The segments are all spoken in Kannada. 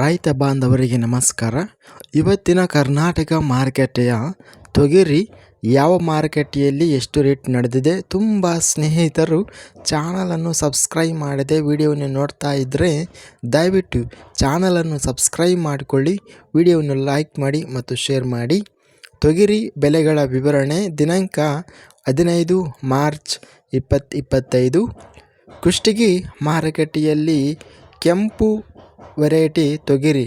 ರೈತ ಬಾಂಧವರಿಗೆ ನಮಸ್ಕಾರ. ಇವತ್ತಿನ ಕರ್ನಾಟಕ ಮಾರುಕಟ್ಟೆಯ ತೊಗರಿ ಯಾವ ಮಾರುಕಟ್ಟೆಯಲ್ಲಿ ಎಷ್ಟು ರೇಟ್ ನಡೆದಿದೆ ತುಂಬ ಸ್ನೇಹಿತರು ಚಾನಲನ್ನು ಸಬ್ಸ್ಕ್ರೈಬ್ ಮಾಡದೆ ವಿಡಿಯೋವನ್ನು ನೋಡ್ತಾ ಇದ್ದರೆ ದಯವಿಟ್ಟು ಚಾನಲನ್ನು ಸಬ್ಸ್ಕ್ರೈಬ್ ಮಾಡಿಕೊಳ್ಳಿ, ವಿಡಿಯೋವನ್ನು ಲೈಕ್ ಮಾಡಿ ಮತ್ತು ಶೇರ್ ಮಾಡಿ. ತೊಗರಿ ಬೆಲೆಗಳ ವಿವರಣೆ ದಿನಾಂಕ ಹದಿನೈದು ಮಾರ್ಚ್ ಇಪ್ಪತ್ತು ಇಪ್ಪತ್ತೈದು. ಕುಷ್ಟಗಿ ಮಾರುಕಟ್ಟೆಯಲ್ಲಿ ಕೆಂಪು ವೆರೈಟಿ ತೊಗರಿ.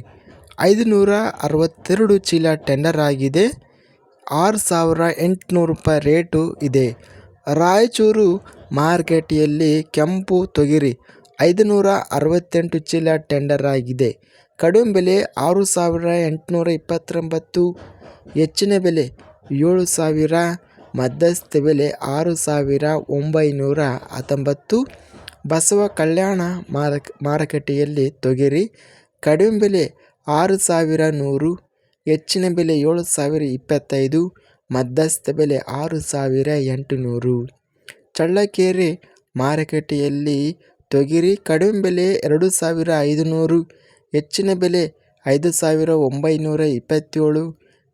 ಐದುನೂರ ಅರವತ್ತೆರಡು ಚೀಲ ಟೆಂಡರ್ ಆಗಿದೆ. ಆರು ಸಾವಿರ ಎಂಟುನೂರು ರೂಪಾಯಿ ರೇಟು ಇದೆ. ರಾಯಚೂರು ಮಾರ್ಕೆಟಿಯಲ್ಲಿ ಕೆಂಪು ತೊಗರಿ ಐದುನೂರ ಅರವತ್ತೆಂಟು ಚೀಲ ಟೆಂಡರ್ ಆಗಿದೆ. ಕಡಿಮೆ ಬೆಲೆ ಆರು ಸಾವಿರ ಎಂಟುನೂರ ಇಪ್ಪತ್ತೊಂಬತ್ತು ಹೆಚ್ಚಿನ ಬೆಲೆ ಏಳು ಸಾವಿರ ಮಧ್ಯಸ್ಥ ಬೆಲೆ ಆರು ಸಾವಿರ ಒಂಬೈನೂರ ಹತ್ತೊಂಬತ್ತು ಬಸವ ಕಲ್ಯಾಣ ಮಾರಕ, ಮಾರುಕಟ್ಟೆಯಲ್ಲಿ ತೊಗರಿ ಕಡಿಮೆ ಬೆಲೆ ಆರು ಸಾವಿರ ನೂರು, ಹೆಚ್ಚಿನ ಬೆಲೆ ಏಳು ಸಾವಿರ ಇಪ್ಪತ್ತೈದು, ಮಧ್ಯಸ್ಥ ಬೆಲೆ ಆರು ಸಾವಿರ ಎಂಟುನೂರು. ಚಳ್ಳಕೆರೆ ಮಾರುಕಟ್ಟೆಯಲ್ಲಿ ತೊಗರಿ ಕಡಿಮೆ ಬೆಲೆ ಎರಡು ಸಾವಿರ ಐದುನೂರು, ಹೆಚ್ಚಿನ ಬೆಲೆ ಐದು ಸಾವಿರ ಒಂಬೈನೂರ ಇಪ್ಪತ್ತೇಳು,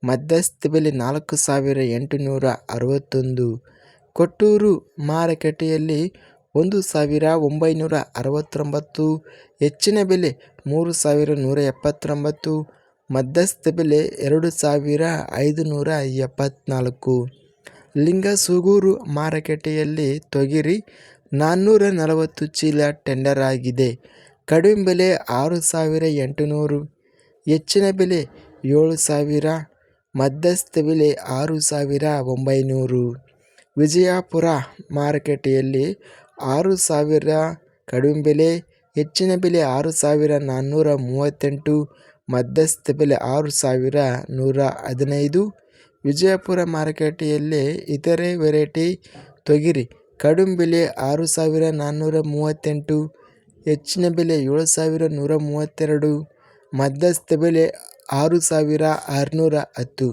ಮಧ್ಯಸ್ಥ ಬೆಲೆ ನಾಲ್ಕು ಸಾವಿರ ಎಂಟುನೂರ ಅರವತ್ತೊಂದು. ಕೊಟ್ಟೂರು ಮಾರುಕಟ್ಟೆಯಲ್ಲಿ ಒಂದು ಸಾವಿರ ಒಂಬೈನೂರ ಅರವತ್ತೊಂಬತ್ತು, ಹೆಚ್ಚಿನ ಬೆಲೆ ಮೂರು ಸಾವಿರ ನೂರ ಎಪ್ಪತ್ತೊಂಬತ್ತು, ಮಧ್ಯಸ್ಥ ಬೆಲೆ ಎರಡು ಸಾವಿರ ಐದುನೂರ ಎಪ್ಪತ್ತ್ನಾಲ್ಕು ಲಿಂಗಸೂಗೂರು ಮಾರುಕಟ್ಟೆಯಲ್ಲಿ ತೊಗರಿ ನಾನ್ನೂರ ನಲವತ್ತು ಚೀಲ ಟೆಂಡರ್ ಆಗಿದೆ. ಕಡಿಮೆ ಬೆಲೆ ಆರು ಸಾವಿರ ಎಂಟುನೂರು, ಹೆಚ್ಚಿನ ಬೆಲೆ ಏಳು ಸಾವಿರ, ಮಧ್ಯಸ್ಥ ಬೆಲೆ ಆರು ಸಾವಿರ ಒಂಬೈನೂರು. ವಿಜಯಪುರ ಮಾರುಕಟ್ಟೆಯಲ್ಲಿ ಆರು ಸಾವಿರ ಕಡಿಮೆ ಬೆಲೆ, ಹೆಚ್ಚಿನ ಬೆಲೆ ಆರು ಸಾವಿರ ನಾನ್ನೂರ ಮೂವತ್ತೆಂಟು, ಮಧ್ಯಸ್ಥ ಬೆಲೆ ಆರು ಸಾವಿರ ನೂರ ಹದಿನೈದು. ವಿಜಯಪುರ ಮಾರುಕಟ್ಟೆಯಲ್ಲಿ ಇತರೆ ವೆರೈಟಿ ತೊಗರಿ, ಕಡಿಮೆ ಬೆಲೆ ಆರು ಸಾವಿರ ನಾನ್ನೂರ ಮೂವತ್ತೆಂಟು, ಹೆಚ್ಚಿನ ಬೆಲೆ ಏಳು ಸಾವಿರ ನೂರ ಮೂವತ್ತೆರಡು, ಮಧ್ಯಸ್ಥ ಬೆಲೆ ಆರು ಸಾವಿರ ಆರುನೂರ ಹತ್ತು.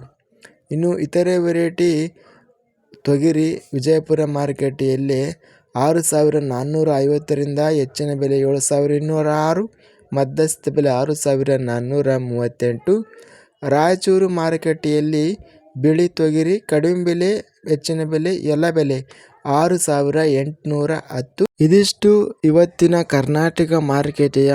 ಇನ್ನು ಇತರೆ ವೆರೈಟಿ ತೊಗರಿ ವಿಜಯಪುರ ಮಾರುಕಟ್ಟೆಯಲ್ಲಿ ಆರು ಸಾವಿರ ನಾನ್ನೂರ ಐವತ್ತರಿಂದ ಹೆಚ್ಚಿನ ಬೆಲೆ ಏಳು ಸಾವಿರ ಇನ್ನೂರ ಆರು ಮಧ್ಯಸ್ಥ ಬೆಲೆ ಆರು ಸಾವಿರ ನಾನ್ನೂರ ಮೂವತ್ತೆಂಟು ರಾಯಚೂರು ಮಾರುಕಟ್ಟೆಯಲ್ಲಿ ಬಿಳಿ ತೊಗರಿ, ಕಡಿಮೆ ಬೆಲೆ, ಹೆಚ್ಚಿನ ಬೆಲೆ, ಎಲ್ಲ ಬೆಲೆ ಆರು ಸಾವಿರ ಎಂಟುನೂರ ಹತ್ತು ಇದಿಷ್ಟು ಇವತ್ತಿನ ಕರ್ನಾಟಕ ಮಾರುಕಟ್ಟೆಯ